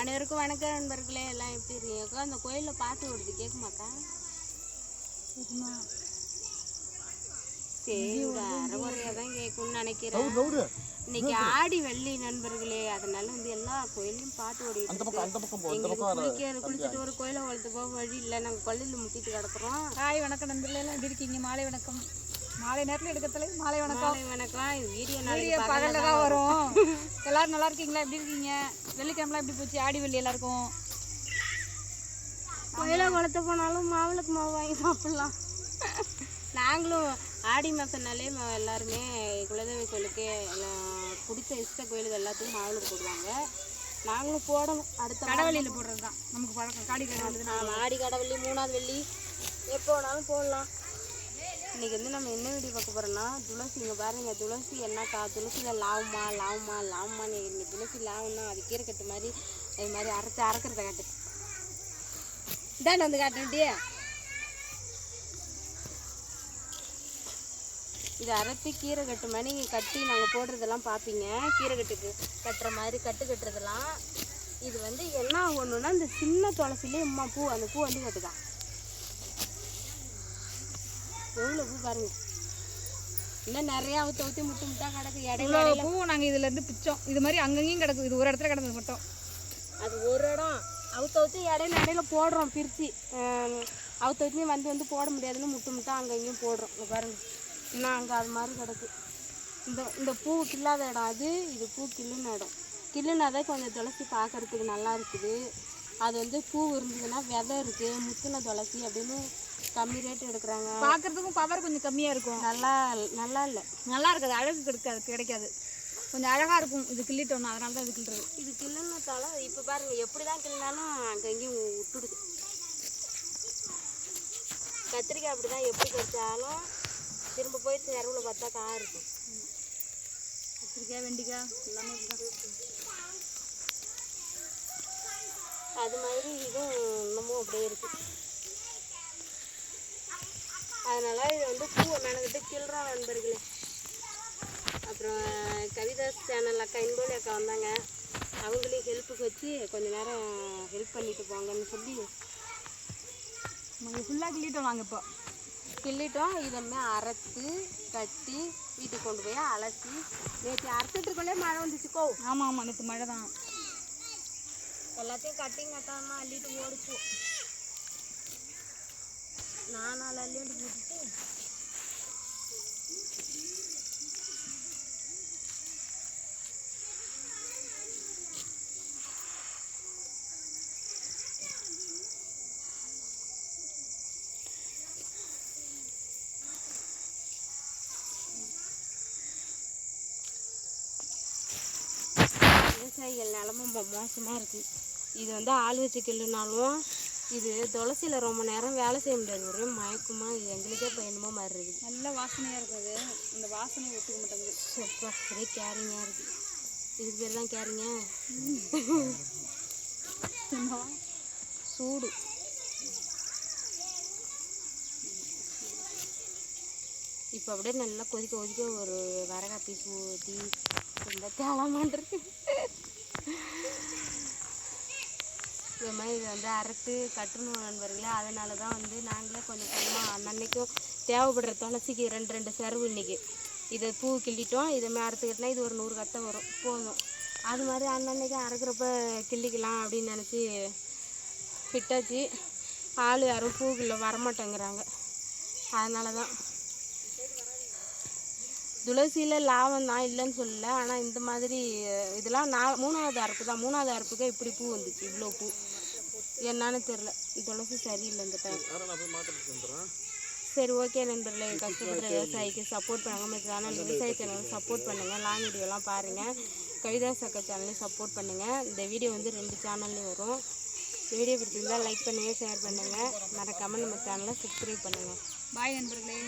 அனைவருக்கும் வணக்கம் நண்பர்களே எல்லாம் எப்படி இருக்கீங்க? அந்த கோயிலில் பாட்டு ஓடுது கேட்குமாக்கா? சரி ஒரு தான் கேட்கும்னு நினைக்கிறேன். இன்னைக்கு ஆடி வெள்ளி நண்பர்களே அதனால வந்து எல்லா கோயிலையும் பாட்டு ஓடிட்டு அந்த இருக்கு. பக்கம் அந்த பக்கம் போ இந்த எங்களுக்கு பக்கம் குளிக்க குளிச்சுட்டு ஒரு கோயிலை வளர்த்து போக வழி இல்லை. நாங்கள் கொள்ளையில் முட்டிட்டு கிடக்குறோம். ஹாய் வணக்கம் நண்பர்களே எல்லாம் எப்படி இருக்கீங்க? மாலை வணக்கம். மாலை நேரத்தில் எடுக்கத்துல மாலை வணக்கம். மாலை வணக்கம். வீடியோ வீடியோ பகலில் தான் வரும். எல்லாரும் நல்லா இருக்கீங்களா? எப்படி இருக்கீங்க? வெள்ளிக்கிழமெலாம் எப்படி போச்சு? ஆடி வெள்ளி எல்லாருக்கும்? கோயிலை வளர்த்து போனாலும் மாவுளுக்கு மாவு வாங்கி சாப்பிட்லாம். நாங்களும் ஆடி மாதம்னாலே எல்லாருமே குலதெய்வ கோயிலுக்கு பிடிச்ச இஷ்ட கோயிலுக்கு எல்லாத்துக்கும் மாவுளுக்கு போடுவாங்க. நாங்களும் போடணும். அடுத்த கடவெளியில் போடுறது தான் நமக்கு பழக்கம். காடி கடவுள் ஆமாம் ஆடி கடவள்ளி மூணாவது வெள்ளி. எப்போ வேணாலும் போடலாம். இன்னைக்கு வந்து நம்ம என்ன வீடியோ பார்க்க போறோம்னா துளசி இங்கே பாருங்க. துளசி என்னக்கா துளசியில் லாவுமா லாவுமா லாவுமான்னு இங்கே துளசி லாவுன்னா அது கீரை கட்டு மாதிரி அது மாதிரி அரைச்சி அரைக்கிறத காட்டு. இதாண்ட வந்து காட்டுட்டியே இது அரைச்சி கீரை கட்டு மாதிரி நீங்கள் கட்டி நாங்கள் போடுறதெல்லாம் பார்ப்பீங்க. கீரை கட்டுக்கு கட்டுற மாதிரி கட்டு கட்டுறதெல்லாம். இது வந்து என்ன ஒன்றுன்னா இந்த சின்ன துளசிலே அம்மா பூ அந்த பூ வந்து கட்டுதான் எவ்வளோ பூ பாருங்க. இன்னும் நிறைய அவுத்து அவுத்தி முட்டு முட்டா கிடக்கு. இடையில இவ்வளோ இடையில பூ நாங்கள் இதுல இருந்து பிச்சோம். இது மாதிரி அங்கங்கேயும் கிடக்கும் இது ஒரு இடத்துல கிடந்தது மட்டும். அது ஒரு இடம். அவுத்து அவுத்து இடையில இடையில போடுறோம் பிரித்து அவுத்து அவுத்து வந்து வந்து போட முடியாதுன்னு முட்டு முட்டா அங்கே இங்கேயும் போடுறோம். இங்க பாருங்க. இன்னும் அங்கே அது மாதிரி கிடக்கு. இந்த இந்த பூ கில்லாத இடம் அது. இது பூ கில்லுன இடம். கில்லுனாதே கொஞ்சம் துளசி பார்க்கறதுக்கு நல்லா இருக்குது. அது வந்து பூ இருந்ததுன்னா விதை இருக்குது முத்துன துளசி அப்படின்னு கம்மி ரேட் எடுக்கிறாங்க. பார்க்கறதுக்கும் பவர் கொஞ்சம் கம்மியாக இருக்கும். நல்லா நல்லா இல்லை. நல்லா இருக்காது. அழகு கிடைக்காது கிடைக்காது. கொஞ்சம் அழகாக இருக்கும். இது கிள்ளிட்டோம்னா அதனால தான் இது கிள்ளுறது இது கிள்ளுனதால இப்போ பாருங்க எப்படி தான் கிள்ளினாலும் அங்கே இங்கேயும் விட்டுடுது கத்திரிக்காய் அப்படி தான் எப்படி கிடைச்சாலும் திரும்ப போய் தெருவில் பார்த்தா கா இருக்கும். கத்திரிக்காய் வெண்டிக்காய் எல்லாமே அது மாதிரி இதுவும் இன்னமும் அப்படியே இருக்கு. அதனால இது வந்து பூவை மெனக்கிட்டு கிள்றோம் நண்பர்களே. அப்புறம் கவிதாஸ் சேனல் அக்கா இன்போலி அக்கா வந்தாங்க. அவங்களையும் ஹெல்ப்புக்கு வச்சு கொஞ்ச நேரம் ஹெல்ப் பண்ணிட்டு போங்கன்னு சொல்லி. நாங்கள் ஃபுல்லாக கிள்ளிட்டோம் நாங்கள் இப்போ. கிள்ளிட்டோம். இதமே அரைச்சி கட்டி வீட்டுக்கு கொண்டு போய் அலசி நேற்று அரைச்சிட்டு இருக்கோண்டே மழை வந்துச்சுக்கோ ஆமாம் ஆமாம் நேற்று மழை தான் எல்லாத்தையும் கட்டிங் கட்டாமல் அள்ளிட்டு ஓடிப்போம் நான் நாலு போட்டுட்டு விவசாயிகள் நிலமும் ரொம்ப மோசமாக இருக்குது இது வந்து ஆள் வச்சு கிள்ளுனாலும் இது துளசியில் ரொம்ப நேரம் வேலை செய்ய முடியாது. ஒரே மயக்கமா இது எங்களுக்கே இப்போ என்னமோ மாதிரி இருக்குது. நல்ல வாசனையாக இருக்கும் அது அந்த வாசனை ஒத்துக்க மாட்டேங்குது. சப்பா ஒரே கேரிங்காக இருக்குது. இதுக்கு பேர் தான் கேரிங்க சூடு. இப்போ அப்படியே நல்லா கொதிக்க கொதிக்க ஒரு வரகா பீஸ் ஊற்றி ரொம்ப தேவலாமான்றது இருக்கிற மாதிரி இது வந்து அறுத்து கட்டணும் நண்பர்களே. அதனால தான் வந்து நாங்களே கொஞ்சம் கொஞ்சமாக அன்னன்னைக்கும் தேவைப்படுற துளசிக்கு ரெண்டு ரெண்டு செரவு இன்னைக்கு. இதை பூ கிள்ளிட்டோம். இதை மாதிரி அறுத்து இது ஒரு நூறு கத்தை வரும். போதும். அது மாதிரி அன்னன்னைக்கு அறுக்கிறப்ப கிள்ளிக்கலாம் அப்படின்னு நினச்சி விட்டாச்சு. ஆள் யாரும் பூக்குள்ளே வரமாட்டேங்கிறாங்க. அதனால தான் துளசியில் லாபம் தான் இல்லைன்னு சொல்லல. ஆனால் இந்த மாதிரி இதெல்லாம் நான் மூணாவது அறுப்பு தான். மூணாவது அறுப்புக்கே இப்படி பூ வந்துச்சு இவ்வளோ பூ. என்னன்னு தெரில துளசி சரியில்லை இந்த டைம் சரி ஓகே நண்பர்களே. கஷ்டப்படுற விவசாயிக்கு சப்போர்ட் பண்ணுங்க நம்ம சேனல் விவசாய சேனல் சப்போர்ட் பண்ணுங்கள் லாங் வீடியோலாம் பாருங்கள் கவிதா சக்கா சேனலையும் சப்போர்ட் பண்ணுங்கள் இந்த வீடியோ வந்து ரெண்டு சேனல்லையும் வரும். இந்த வீடியோ பிடிச்சிருந்தா லைக் பண்ணுங்கள் ஷேர் பண்ணுங்கள் மறக்காமல் நம்ம சேனலை சப்ஸ்கிரைப் பண்ணுங்கள் பாய் நண்பர்களே.